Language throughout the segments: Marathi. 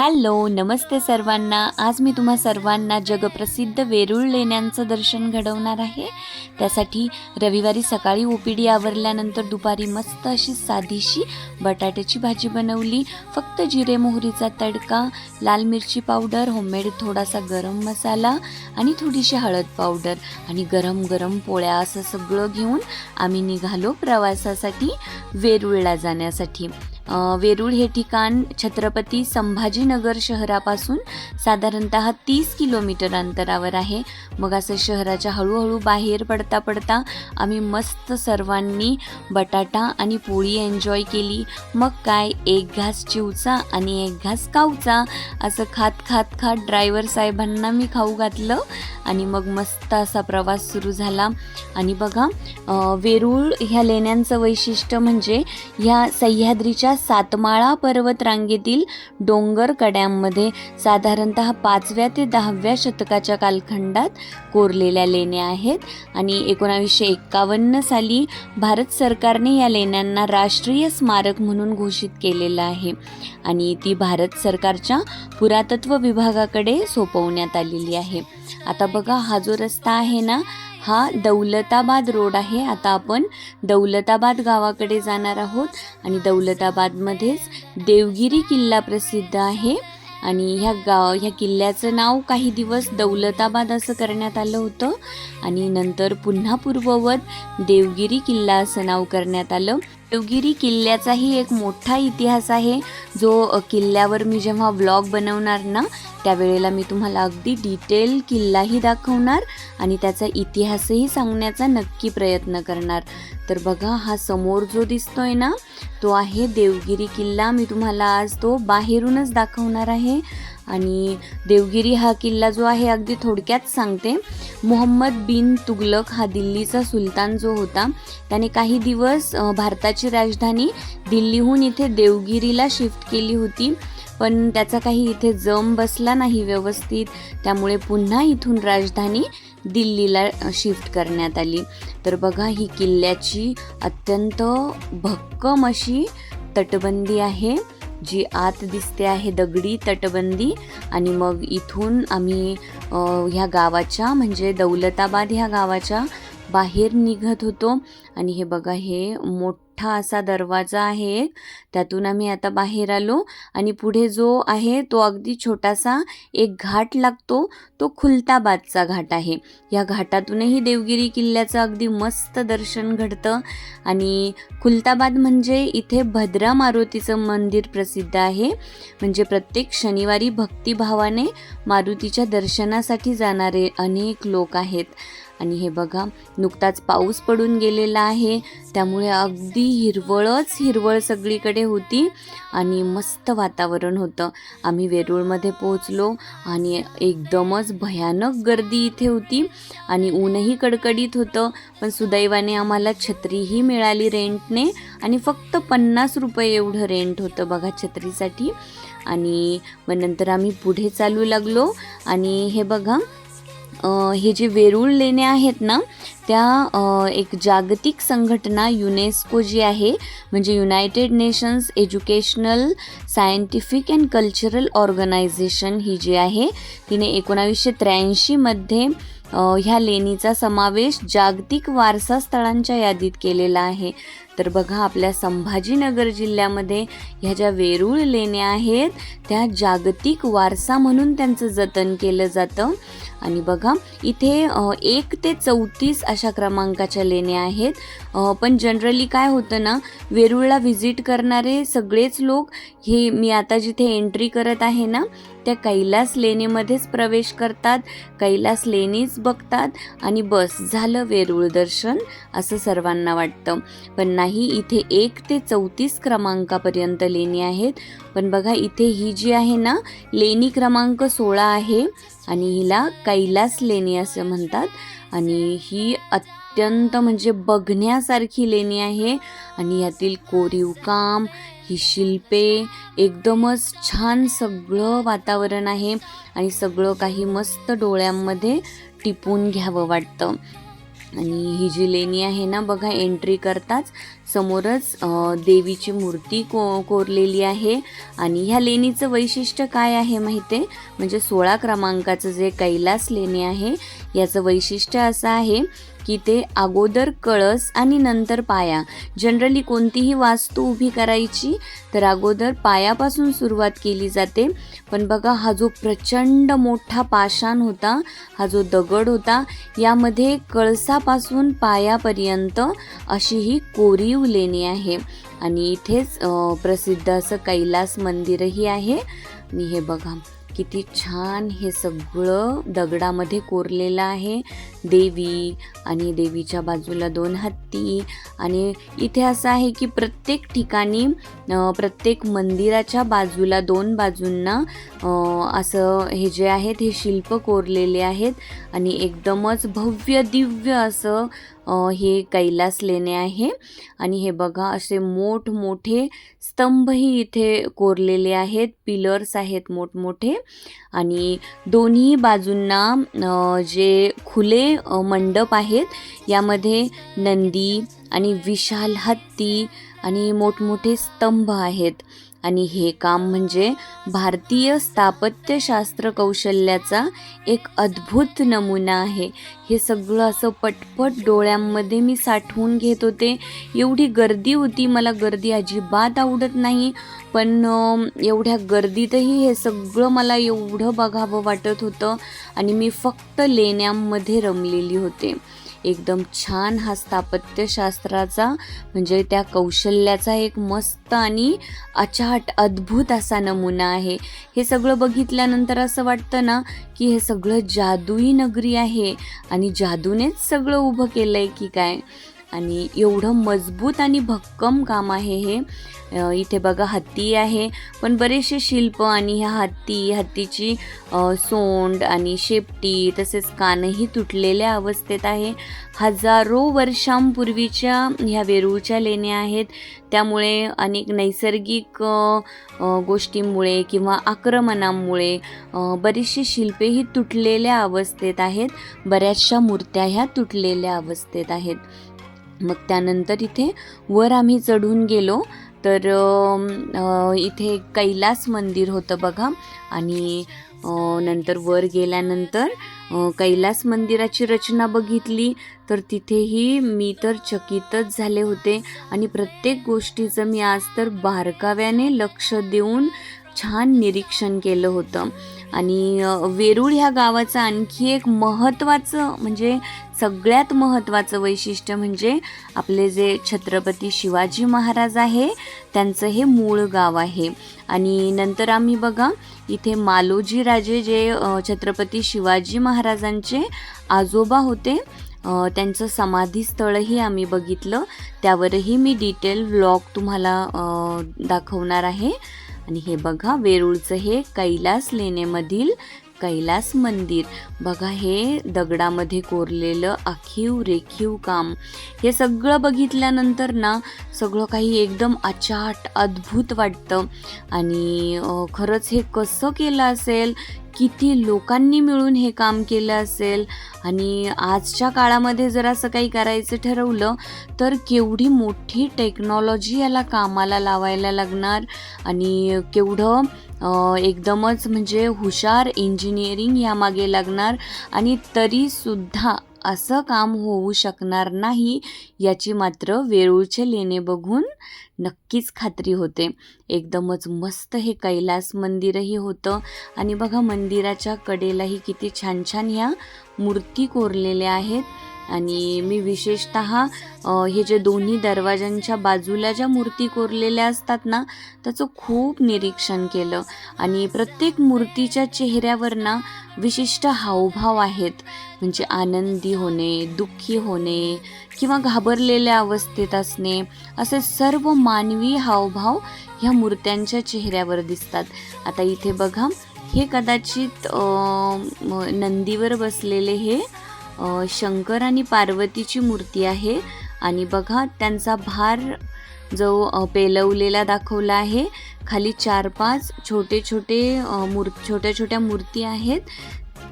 हॅलो नमस्ते सर्वांना. आज मी तुम्हा सर्वांना जगप्रसिद्ध वेरूळ लेण्यांचं दर्शन घडवणार आहे. त्यासाठी रविवारी सकाळी ओ पी डी आवरल्यानंतर दुपारी मस्त अशी साधीशी बटाट्याची भाजी बनवली. फक्त जिरे मोहरीचा तडका लाल मिरची पावडर होममेड थोडासा गरम मसाला आणि थोडीशी हळद पावडर आणि गरम गरम पोळ्या असं सगळं घेऊन आम्ही निघालो प्रवासासाठी वेरूळला जाण्यासाठी. वेरूळ हे ठिकाण छत्रपती संभाजीनगर शहरापासून साधारणत तीस किलोमीटर अंतरावर आहे. मग असं शहराच्या हळूहळू बाहेर पडता पडता आम्ही मस्त सर्वांनी बटाटा आणि पोळी एन्जॉय केली. मग काय एक घास चिवचा आणि एक घास काऊचा असं खात खात खात ड्रायव्हर साहेबांना मी खाऊ घातलं. आणि मग मस्त असा प्रवास सुरू झाला. आणि बघा वेरूळ ह्या लेण्यांचं वैशिष्ट्य म्हणजे ह्या सह्याद्रीच्या सातमाळा पर्वत रांगेतील डोंगर कड्यांमध्ये साधारणत पाचव्या ते दहाव्या शतकाच्या कालखंडात कोरलेल्या लेण्या आहेत. आणि एकोणावीसशे एक्कावन्न साली भारत सरकारने या लेण्यांना राष्ट्रीय स्मारक म्हणून घोषित केलेलं आहे. आणि ती भारत सरकारच्या पुरातत्व विभागाकडे सोपवण्यात आलेली आहे. आता हा जो रस्ता आहे ना हा दौलताबाद रोड आहे. आता आपण दौलताबाद गावाकडे जाणार आहोत आणि दौलताबादमध्येच देवगिरी किल्ला प्रसिद्ध आहे. आणि ह्या गाव ह्या किल्ल्याचं नाव काही दिवस दौलताबाद असं करण्यात आलं होतं. आणि नंतर पुन्हा पूर्ववत देवगिरी किल्ला असं नाव करण्यात आलं. देवगिरी किल्ल्याचाही एक मोठा इतिहास आहे. जो किल्ल्यावर मी जेव्हा ब्लॉग बनवणार ना त्यावेळेला मी तुम्हाला अगदी डिटेल किल्लाही दाखवणार आणि त्याचा इतिहासही सांगण्याचा नक्की प्रयत्न करणार. तर बघा हा समोर जो दिसतोय ना तो आहे देवगिरी किल्ला. मी तुम्हाला आज तो बाहेरूनच दाखवणार आहे. आणि देवगिरी हा किल्ला जो आहे अगदी थोडक्यात सांगते. मोहम्मद बिन तुगलक हा दिल्लीचा सुलतान जो होता त्याने काही दिवस भारताची राजधानी दिल्लीहून इथे देवगिरीला शिफ्ट केली होती. पण त्याचा काही इथे जम बसला नाही व्यवस्थित. त्यामुळे पुन्हा इथून राजधानी दिल्लीला शिफ्ट करण्यात आली. तर बघा ही किल्ल्याची अत्यंत भक्कम अशी तटबंदी आहे. जी आत दिसते आहे दगडी तटबंदी आणि मग इथून आम्ही ह्या गावाच्या म्हणजे दौलताबाद ह्या गावाच्या बाहेर निघत होतो. आणि हे बघा हे मोठ मोठा असा दरवाजा आहे. त्यातून आम्ही आता बाहेर आलो आणि पुढे जो आहे तो अगदी छोटासा एक घाट लागतो. तो खुलताबादचा घाट आहे. या घाटातूनही देवगिरी किल्ल्याचं अगदी मस्त दर्शन घडतं आणि खुलताबाद म्हणजे इथे भद्रा मारुतीचं मंदिर प्रसिद्ध आहे. म्हणजे प्रत्येक शनिवारी भक्तिभावाने मारुतीच्या दर्शनासाठी जाणारे अनेक लोक आहेत. आणि हे बघा नुकताच पाऊस पडून गेलेला आहे. त्यामुळे अगदी हिरवळच हिरवळ सगळीकडे होती आणि मस्त वातावरण होतं. आम्ही वेरूळमध्ये पोहोचलो आणि एकदमच भयानक गर्दी इथे होती आणि ऊनही कडकडीत होतं. पण सुदैवाने आम्हाला छत्रीही मिळाली रेंटने आणि फक्त पन्नास रुपये एवढं रेंट होतं बघा छत्रीसाठी. आणि मग नंतर आम्ही पुढे चालू लागलो आणि हे बघा हे जे वेरूळ लेण्या आहेत ना त्या एक जागतिक संघटना युनेस्को जी आहे म्हणजे United Nations Educational Scientific and Cultural Organization ही जी आहे तिने एकोणावीसशे त्र्याऐंशीमध्ये ह्या लेणीचा समावेश जागतिक वारसा स्थळांच्या यादीत केलेला आहे. तर बघा आपल्या संभाजीनगर जिल्ह्यामध्ये ह्या ज्या वेरूळ लेण्या आहेत त्या जागतिक वारसा म्हणून त्यांचं जतन केलं जातं. आणि बघा इथे एक ते चौतीस अशा क्रमांकाच्या लेण्या आहेत. पण जनरली काय होतं ना वेरूळला व्हिजिट करणारे सगळेच लोक हे मी आता जिथे एंट्री करत आहे ना त्या कैलास लेणीमध्येच प्रवेश करतात कैलास लेणीच बघतात आणि बस झालं वेरूळ दर्शन असं सर्वांना वाटतं. पण नाही इथे एक ते चौतीस क्रमांकापर्यंत लेणी आहेत. पण बघा इथे ही जी आहे ना लेणी क्रमांक सोळा आहे आणि हिला कैलास लेणी असं म्हणतात. आणि ही अत्यंत म्हणजे बघण्यासारखी लेणी आहे. आणि यातील कोरीव काम ही शिल्पे एकदमच छान सगळं वातावरण आहे. आणि सगळं काही मस्त डोळ्यांमध्ये टिपून घ्यावं वाटतं. आणि ही जी लेणी आहे ना बघा एंट्री करताच समोरच देवीची मूर्ती को कोरलेली आहे. आणि ह्या लेणीचं वैशिष्ट्य काय आहे माहिती आहे? म्हणजे सोळा क्रमांकाचं जे कैलास लेणी आहे याचं वैशिष्ट्य असं आहे की ते अगोदर कळस आणि नंतर पाया. जनरली कोणतीही वास्तू उभी करायची तर अगोदर पायापासून सुरुवात केली जाते. पण बघा हा जो प्रचंड मोठा पाषाण होता हा जो दगड होता यामध्ये कळसापासून पायापर्यंत अशी ही कोरीव लेणी आहे. आणि इथेच प्रसिद्ध असं कैलास मंदिरही आहे. आणि हे बघा. किती छान हे सगळं दगडामध्ये कोरलेलं आहे. देवी आणि देवीच्या बाजूला दोन हत्ती आणि इथे असं आहे की प्रत्येक ठिकाणी प्रत्येक मंदिराच्या बाजूला दोन बाजूंना असं हे जे आहेत हे शिल्प कोरलेले आहेत आणि एकदमच भव्य दिव्य असं हे कैलास लेणे आहे. आणि हे बघा असे मोठमोठे स्तंभही इथे कोरलेले आहेत. पिलर्स आहेत मोठमोठे. आणि दोन्ही बाजूंना जे खुले मंडप आहेत यामध्ये नंदी आणि विशाल हत्ती आणि मोठमोठे स्तंभ आहेत. आणि हे काम म्हणजे भारतीय स्थापत्यशास्त्र कौशल्याचा एक अद्भुत नमुना आहे. हे सगळं असं पटपट डोळ्यांमध्ये मी साठवून घेत होते. एवढी गर्दी होती मला गर्दी अजिबात आवडत नाही पण एवढ्या गर्दीतही हे सगळं मला एवढं बघावं वाटत होतं आणि मी फक्त लेण्यांमध्ये रमलेली होते. एकदम छान हा स्थापत्यशास्त्राचा म्हणजे त्या कौशल्याचा एक मस्त आणि अचाट अद्भुत असा नमुना आहे. हे सगळं बघितल्यानंतर असं वाटतं ना की हे सगळं जादुई नगरी आहे आणि जादूनेच सगळं उभं केलं आहे की काय? आणि एवढं मजबूत आणि भक्कम काम आहे हे. इथे बघा हत्ती आहे. पण बरेचसे शिल्प आणि ह्या हत्ती हत्तीची सोंड आणि शेपटी तसेच कानही तुटलेल्या अवस्थेत आहे. हजारो वर्षांपूर्वीच्या ह्या वेरूळच्या लेण्या आहेत. त्यामुळे अनेक नैसर्गिक गोष्टींमुळे किंवा आक्रमणांमुळे अ, बरीचशी शिल्पेही तुटलेल्या अवस्थेत आहेत. बऱ्याचशा मूर्त्या ह्या तुटलेल्या अवस्थेत आहेत. मग त्यानंतर इथे वर आम्ही चढून गेलो. तर इथे कैलास मंदिर होतं बघा. आणि नंतर वर गेल्यानंतर कैलास मंदिराची रचना बघितली. तर तिथेही मी तर चकितच झाले होते. आणि प्रत्येक गोष्टीचं मी आज तर बारकाव्याने लक्ष देऊन छान निरीक्षण केलं होतं. आणि वेरूळ ह्या गावाचं आणखी एक महत्त्वाचं म्हणजे सगळ्यात महत्त्वाचं वैशिष्ट्य म्हणजे आपले जे छत्रपती शिवाजी महाराज आहे त्यांचं हे मूळ गाव आहे. आणि नंतर आम्ही बघा इथे मालोजी राजे जे छत्रपती शिवाजी महाराजांचे आजोबा होते त्यांचं समाधीस्थळही आम्ही बघितलं. त्यावरही मी डिटेल व्लॉग तुम्हाला दाखवणार आहे. आणि हे बघा वेरूळचं हे कैलास लेण्यामधील कैलास मंदिर. बघा हे दगडामध्ये कोरलेलं आखीव रेखीव काम. हे सगळं बघितल्यानंतर ना सगळं काही एकदम अचाट अद्भुत वाटतं. आणि खरंच हे कसं केलं असेल? किती लोकांनी मिळून हे काम केलं असेल? आणि आजच्या काळामध्ये जर असं काही करायचं ठरवलं तर केवढी मोठी टेक्नॉलॉजी याला कामाला लावायला लागणार? आणि केवढं एकदमच म्हणजे हुशार इंजिनिअरिंग यामागे लागणार आणि तरीसुद्धा असं काम होऊ शकणार नाही याची मात्र वेरूळचे लेणे बघून नक्कीच खात्री होते. एकदमच मस्त हे कैलास मंदिरही होतं. आणि बघा मंदिराच्या कडेलाही किती छान छान ह्या मूर्ती कोरलेल्या आहेत. आणि मी विशेषत हे जे दोन्ही दरवाजांच्या बाजूला ज्या मूर्ती कोरलेल्या असतात ना त्याचं खूप निरीक्षण केलं. आणि प्रत्येक मूर्तीच्या चेहऱ्यावर ना विशिष्ट हावभाव आहेत. म्हणजे आनंदी होणे दुःखी होणे किंवा घाबरलेल्या अवस्थेत असणे असे सर्व मानवी हावभाव ह्या मूर्त्यांच्या चेहऱ्यावर दिसतात. आता इथे बघा हे कदाचित नंदीवर बसलेले हे शंकर आणि पार्वतीची मूर्ती आहे. आणि बघा त्यांचा भार जो पेलवलेला दाखवला आहे. खाली चार पाच छोटे छोटे मूर छोट्या छोट्या मूर्ती आहेत.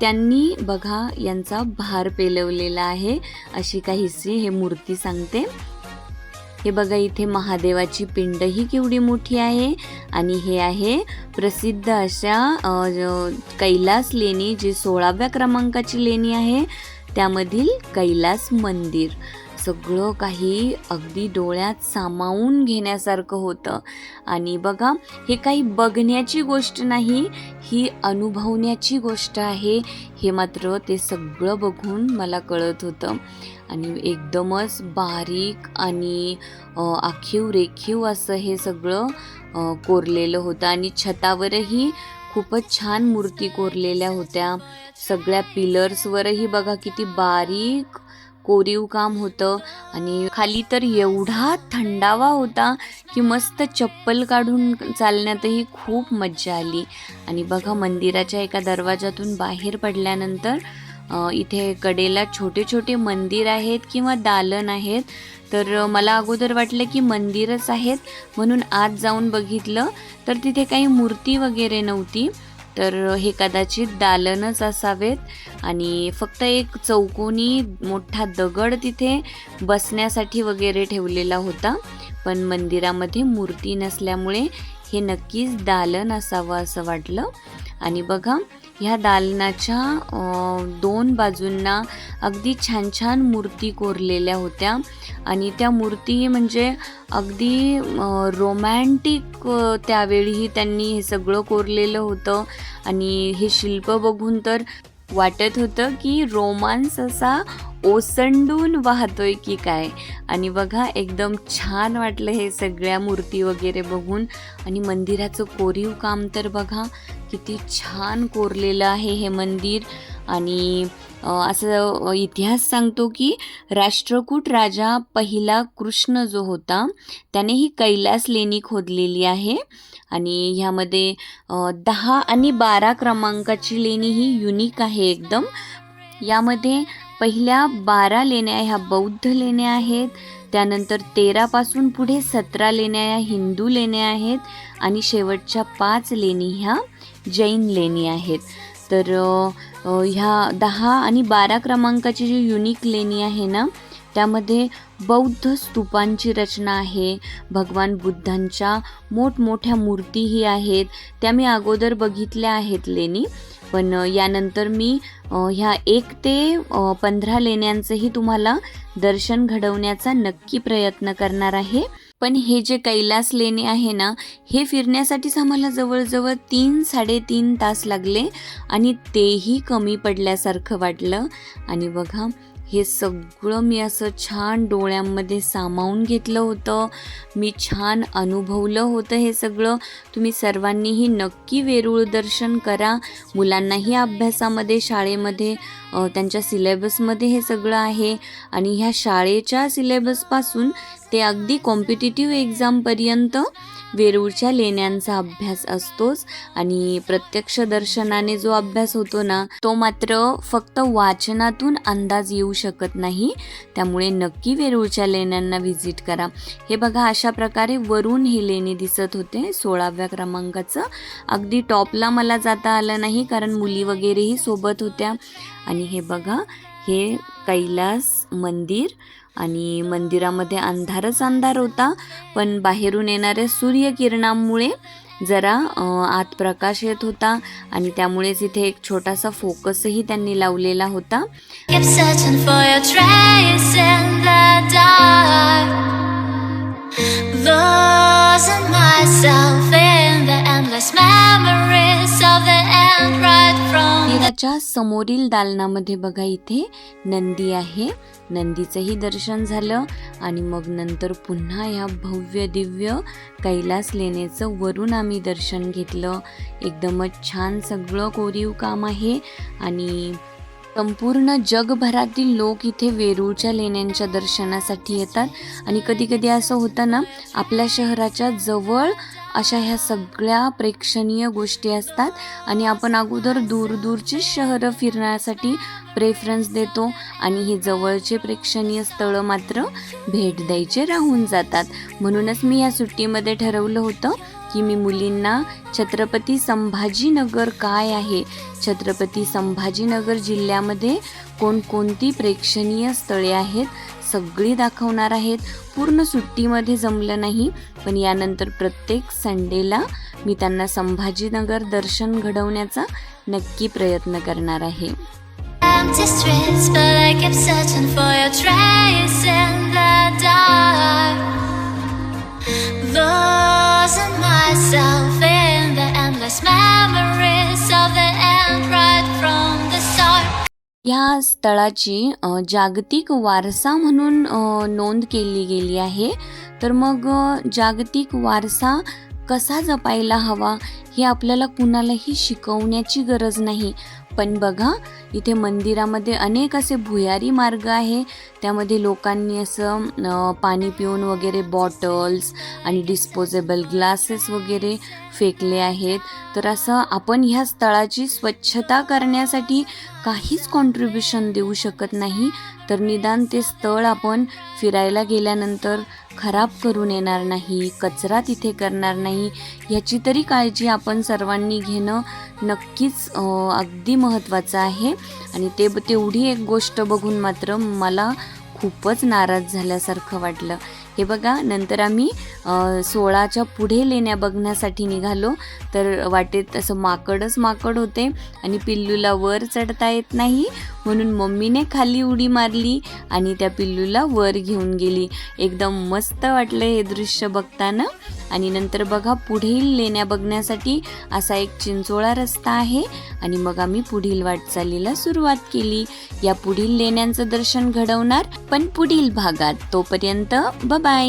त्यांनी बघा यांचा भार पेलवलेला आहे. अशी काहीशी हे मूर्ती सांगते. हे बघा इथे महादेवाची पिंड ही केवढी मोठी आहे. आणि हे आहे प्रसिद्ध अशा कैलास लेणी जी सोळाव्या क्रमांकाची लेणी आहे. त्यामधील कैलास मंदिर. सगळं काही अगदी डोळ्यात सामावून घेण्यासारखं होतं. आणि बघा हे काही बघण्याची गोष्ट नाही ही अनुभवण्याची गोष्ट आहे. हे मात्र ते सगळं बघून मला कळत होतं. आणि एकदमच बारीक आणि आखीव रेखीव असं हे सगळं कोरलेलं होतं. आणि छतावरही खूपच छान मूर्ती कोरलेल्या होत्या. सगळ्या पिलर्सवरही बघा किती बारीक कोरीव काम होतं. आणि खाली तर एवढा थंडावा होता की मस्त चप्पल काढून चालण्यातही खूप मज्जा आली. आणि बघा मंदिराच्या एका दरवाजातून बाहेर पडल्यानंतर इथे कडेला छोटे छोटे मंदिर आहेत किंवा दालन आहेत. तर मला अगोदर वाटलं की मंदिरच आहेत. म्हणून आत जाऊन बघितलं. तर तिथे काही मूर्ती वगैरे नव्हती. तर हे कदाचित दालनच असावेत. आणि फक्त एक चौकोनी मोठा दगड तिथे बसण्यासाठी वगैरे ठेवलेला होता. पण मंदिरामध्ये मूर्ती नसल्यामुळे हे नक्कीच दालन असावं असं वाटलं. आणि बघा ह्या दालनाच्या दोन बाजूंना अगदी छान छान मूर्ती कोरलेल्या होत्या. आणि त्या मूर्ती म्हणजे अगदी रोमॅन्टिक त्यावेळीही त्यांनी हे सगळं कोरलेलं होतं. आणि हे शिल्प बघून तर वाटत होतं की रोमांस असा ओसंडून वाहतोय की काय? आणि बघा एकदम छान वाटलं हे सगळ्या मूर्ती वगैरे बघून. आणि मंदिराचं कोरीव काम तर बघा किती छान कोरलेलं आहे हे मंदिर. आणि असं इतिहास सांगतो की राष्ट्रकूट राजा पहिला कृष्ण जो होता त्याने ही कैलास लेणी खोदलेली आहे. आणि ह्यामध्ये दहा आणि बारा क्रमांकाची लेणी ही युनिक आहे एकदम. यामध्ये पहिल्या बारा लेण्या ह्या बौद्ध लेण्या आहेत. त्यानंतर तेरापासून पुढे सतरा लेण्या ह्या हिंदू लेण्या आहेत. आणि शेवटच्या पाच लेणी ह्या जैन लेणी आहेत. तर ह्या दहा आणि बारा क्रमांकाची जी युनिक लेणी आहे ना त्यामध्ये बौद्ध स्तूपांची रचना आहे. भगवान बुद्धांच्या मोठमोठ्या मूर्तीही आहेत. त्या मी अगोदर बघितल्या आहेत लेणी. पण यानंतर मी ह्या एक ते पंधरा लेण्यांचंही तुम्हाला दर्शन घडवण्याचा नक्की प्रयत्न करणार आहे. पण हे जे कैलास लेणे आहे ना हे फिरण्यासाठीच आम्हाला जवळजवळ तीन साडेतीन तास लागले आणि तेही कमी पडल्यासारखं वाटलं. आणि बघा हे सगळं मी असं छान डोळ्यांमध्ये सामावून घेतलं होतं. मी छान अनुभवलं होतं हे सगळं. तुम्ही सर्वांनीही नक्की वेरूळ दर्शन करा. मुलांनाही अभ्यासामध्ये शाळेमध्ये त्यांच्या सिलेबसमध्ये हे सगळं आहे. आणि ह्या शाळेच्या सिलेबसपासून ते अगदी कॉम्पिटिटिव्ह एक्झामपर्यंत वेरूळच्या लेण्यांचा अभ्यास असतोच आणि प्रत्यक्ष दर्शनाने जो अभ्यास होतो ना तो मात्र फक्त वाचनातून अंदाज येऊ शकत नाही. त्यामुळे नक्की वेरूळच्या लेण्यांना व्हिजिट करा. हे बघा अशा प्रकारे वरून हे लेणी दिसत होते सोळाव्या क्रमांकाचं. अगदी टॉपला मला जाता आलं नाही कारण मुली वगैरेही सोबत होत्या. आणि हे बघा हे कैलास मंदिर आणि मंदिरामध्ये अंधारच अंधार होता पण बाहेरून येणाऱ्या सूर्यकिरणांमुळे जरा आत प्रकाश येत होता आणि त्यामुळेच इथे एक छोटासा फोकसही त्यांनी लावलेला होता. Losing myself in the endless memories of the मंदिराच्या समोरील दालनामध्ये बघा इथे नंदी आहे. नंदीचंही दर्शन झालं आणि मग नंतर पुन्हा ह्या भव्य दिव्य कैलास लेण्याचं वरून आम्ही दर्शन घेतलं. एकदमच छान सगळं कोरीव काम आहे आणि संपूर्ण जगभरातील लोक इथे वेरूळच्या लेण्यांच्या दर्शनासाठी येतात. आणि कधी कधी असं होतं ना आपल्या शहराच्या जवळ अशा ह्या सगळ्या प्रेक्षणीय गोष्टी असतात आणि आपण अगोदर दूरदूरची शहरं फिरण्यासाठी प्रेफरन्स देतो आणि हे जवळचे प्रेक्षणीय स्थळं मात्र भेट द्यायचे राहून जातात. म्हणूनच मी या सुट्टीमध्ये ठरवलं होतं की मी मुलींना छत्रपती संभाजीनगर काय आहे? छत्रपती संभाजीनगर जिल्ह्यामध्ये कोणकोणती प्रेक्षणीय स्थळे आहेत? सगळी दाखवणार आहेत. पूर्ण सुट्टीमध्ये जमलं नाही पण यानंतर प्रत्येक संडेला मी त्यांना संभाजीनगर दर्शन घडवण्याचा नक्की प्रयत्न करणार आहे. या स्थळाची जागतिक वारसा म्हणून नोंद केली गेली आहे. तर मग जागतिक वारसा कसा जपायला हवा हे आपल्याला कुणालाही शिकवण्याची गरज नाही. पण बघा इथे मंदिरामध्ये अनेक असे भुयारी मार्ग आहे. त्यामध्ये लोकांनी असं पाणी पिऊन वगैरे बॉटल्स आणि डिस्पोजेबल ग्लासेस वगैरे फेकले आहेत. तर असं आपण ह्या स्थळाची स्वच्छता करण्यासाठी काहीच कॉन्ट्रीब्युशन देऊ शकत नाही. तर निदान ते स्थळ आपण फिरायला गेल्यानंतर खराब करून येणार नाही कचरा तिथे करणार नाही ह्याची तरी काळजी आपण सर्वांनी घेणं नक्कीच अगदी महत्त्वाचं आहे. आणि ते तेवढी एक गोष्ट बघून मात्र मला खूपच नाराज झाल्यासारखं वाटलं. हे बघा नंतर आम्ही सोळाच्या पुढे लेण्या बघण्यासाठी निघालो. तर वाटेत असं माकडच माकड होते आणि पिल्लूला वर चढता येत नाही. म्हणून मम्मीने खाली उडी मारली आणि त्या पिल्लूला वर घेऊन गेली. एकदम मस्त वाटलं हे दृश्य बघताना. आणि नंतर बघा पुढील लेण्या बघण्यासाठी असा एक चिंचोळा रस्ता आहे. आणि मग आम्ही पुढील वाटचालीला सुरुवात केली. या पुढील लेण्यांचं दर्शन घडवणार पण पुढील भागात. तोपर्यंत าย